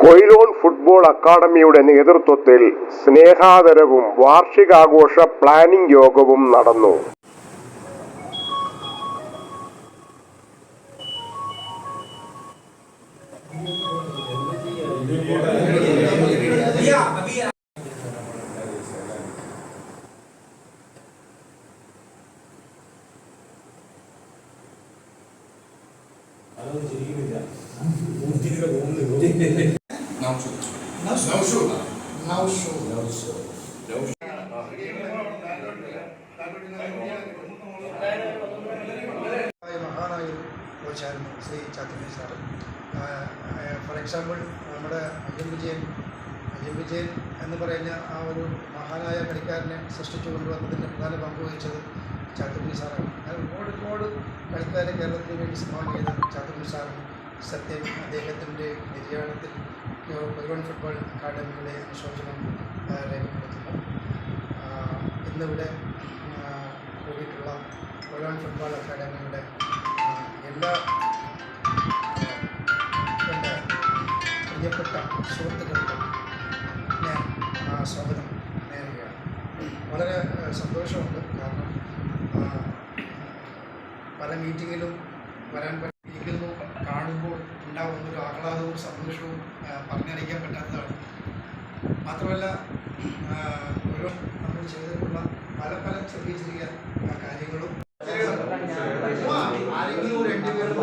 Quilon football അക്കാദമിയുടെ നേതൃത്വത്തിൽ സ്നേഹാദരവും വാർഷികാഘോഷ planning യോഗവും നടന്നു. ആയ മഹാനായ കോച്ചായിരുന്നു Shri Chathunni sir for example നമ്മുടെ അയ്യം വിജയൻ. അയ്യം വിജയൻ എന്ന് പറയുന്ന ആ ഒരു മഹാനായ കളിക്കാരനെ സൃഷ്ടിച്ചു കൊണ്ടുവന്നതിന്റെ പ്രധാന പങ്ക് വഹിച്ചത് ചാത്തുണ്ണി സാറാണ്. അങ്ങനെ ഒരുപാട് ഒരുപാട് കളിക്കാരെ കേരളത്തിന് വേണ്ടി സംഭാവന ചെയ്ത ചാത്തുണ്ണി സാറും സത്യം അദ്ദേഹത്തിന്റെ നിര്യാണത്തിൽ കൊല്ലം ഫുട്ബോൾ അക്കാഡമിയുടെ അനുശോചനം രേഖപ്പെടുത്തുന്നു. ഇന്നിവിടെ കൂടിയിട്ടുള്ള കൊല്ലം ഫുട്ബോൾ അക്കാഡമിയുടെ എല്ലാ എന്റെ പ്രിയപ്പെട്ട സുഹൃത്തുക്കൾക്കും ഞാൻ സ്വാഗതം നേരുകയാണ്. വളരെ സന്തോഷമുണ്ട്. കാരണം പല മീറ്റിങ്ങിലും വരാൻ പറ്റിയിരിക്കുന്നു കാണുമ്പോൾ ഉണ്ടാകുന്ന ഒരു ആഹ്ലാദവും സന്തോഷവും പറഞ്ഞറിയിക്കാൻ പറ്റാത്തതാണ്. മാത്രമല്ല ഓരോ നമ്മൾ ചെയ്തിട്ടുള്ള പല പല ചെറിയ ചെറിയ കാര്യങ്ങളും. ആരെങ്കിലും രണ്ടുപേരും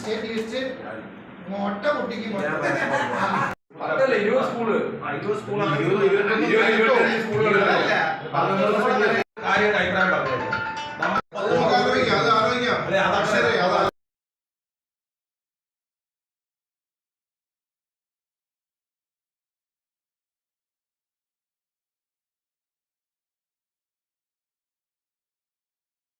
സ്റ്റേറ്റ് ലിസ്റ്റ്. മുട്ട പൊട്ടിക്കും അതല്ല ഇരുപത് സ്കൂൾ. ഇരുപത് സ്കൂളാണ്. അഭിപ്രായം പറഞ്ഞു അത് ആലോചിക്കാം അത് അക്ഷരം